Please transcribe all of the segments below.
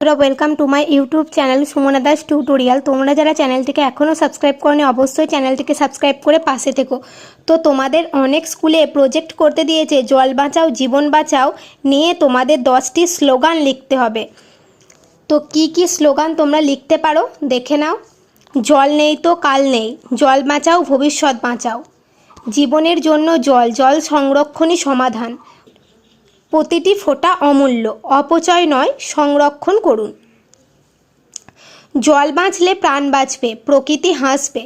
বন্ধুরা welcome to my YouTube channel Sumana Das tutorial তোমরা যারা চ্যানেলটিকে এখনও সাবস্ক্রাইব করনি, অবশ্যই চ্যানেলটিকে সাবস্ক্রাইব করে পাশে থেকো। তো তোমাদের অনেক স্কুলে প্রজেক্ট করতে দিয়েছে, জল বাঁচাও, জীবন বাঁচাও নিয়ে তোমাদের দশটি স্লোগান লিখতে হবে। তো কি কি স্লোগান তোমরা লিখতে পারো, দেখে নাও। জল নেই তো কাল নেই, জল বাঁচাও, ভবিষ্যৎ বাঁচাও। জীবনের জন্য জল জল সংরক্ষণই সমাধান। প্রতিটি ফোঁটা অমূল্য, অপচয় নয়, সংরক্ষণ করুন। জল বাঁচলে প্রাণ বাঁচবে, প্রকৃতি হাসবে।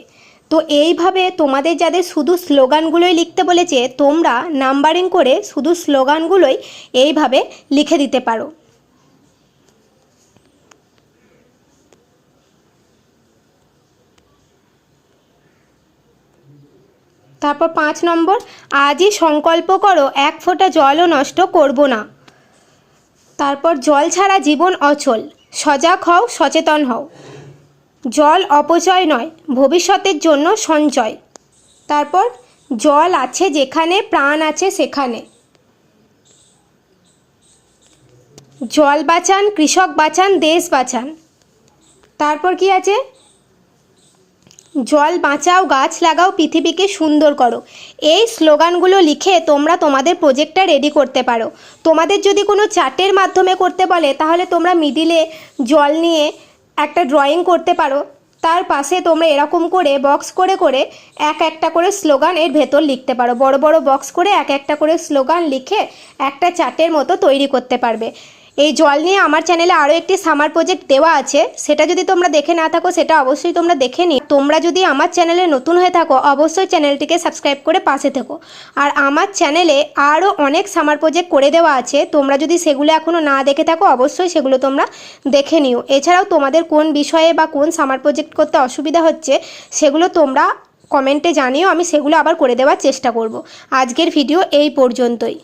তো এইভাবে তোমাদের যাদের শুধু স্লোগানগুলোই লিখতে বলেছে, তোমরা নাম্বারিং করে শুধু স্লোগানগুলোই এইভাবে লিখে দিতে পারো। তারপর পাঁচ নম্বর, আজই সংকল্প করো, এক ফোঁটা জলও নষ্ট করব না। তারপর, জল ছাড়া জীবন অচল। সজাগ হও, সচেতন হও। জল অপচয় নয়, ভবিষ্যতের জন্য সঞ্চয়। তারপর, জল আছে যেখানে, প্রাণ আছে সেখানে। জল বাঁচান, কৃষক বাঁচান, দেশ বাঁচান। তারপর কি আছে? জল বাঁচাও, গাছ লাগাও, পৃথিবীকে সুন্দর করো। এই স্লোগানগুলো লিখে তোমরা তোমাদের প্রজেক্টটা রেডি করতে পারো। তোমাদের যদি কোনো চার্টের মাধ্যমে করতে বলে, তাহলে তোমরা মিডিলে জল নিয়ে একটা ড্রয়িং করতে পারো। তার পাশে তোমরা এরকম করে বক্স করে করে এক একটা করে স্লোগান এর ভেতর লিখতে পারো। বড় বড় বক্স করে এক একটা করে স্লোগান লিখে একটা চার্টের মতো তৈরি করতে পারবে। এই জল নিয়ে আমার চ্যানেলে আরও একটি সামার প্রজেক্ট দেওয়া আছে। সেটা যদি তোমরা দেখে না থাকো, সেটা অবশ্যই তোমরা দেখে নিও। তোমরা যদি আমার চ্যানেলে নতুন হয়ে থাকো, অবশ্যই চ্যানেলটিকে সাবস্ক্রাইব করে পাশে থেকো। আর আমার চ্যানেলে আরও অনেক সামার প্রজেক্ট করে দেওয়া আছে। তোমরা যদি সেগুলো এখনও না দেখে থাকো, অবশ্যই সেগুলো তোমরা দেখে নিও। এছাড়াও তোমাদের কোন বিষয়ে বা কোন সামার প্রজেক্ট করতে অসুবিধা হচ্ছে, সেগুলো তোমরা কমেন্টে জানিও। আমি সেগুলো আবার করে দেওয়ার চেষ্টা করব। আজকের ভিডিও এই পর্যন্তই।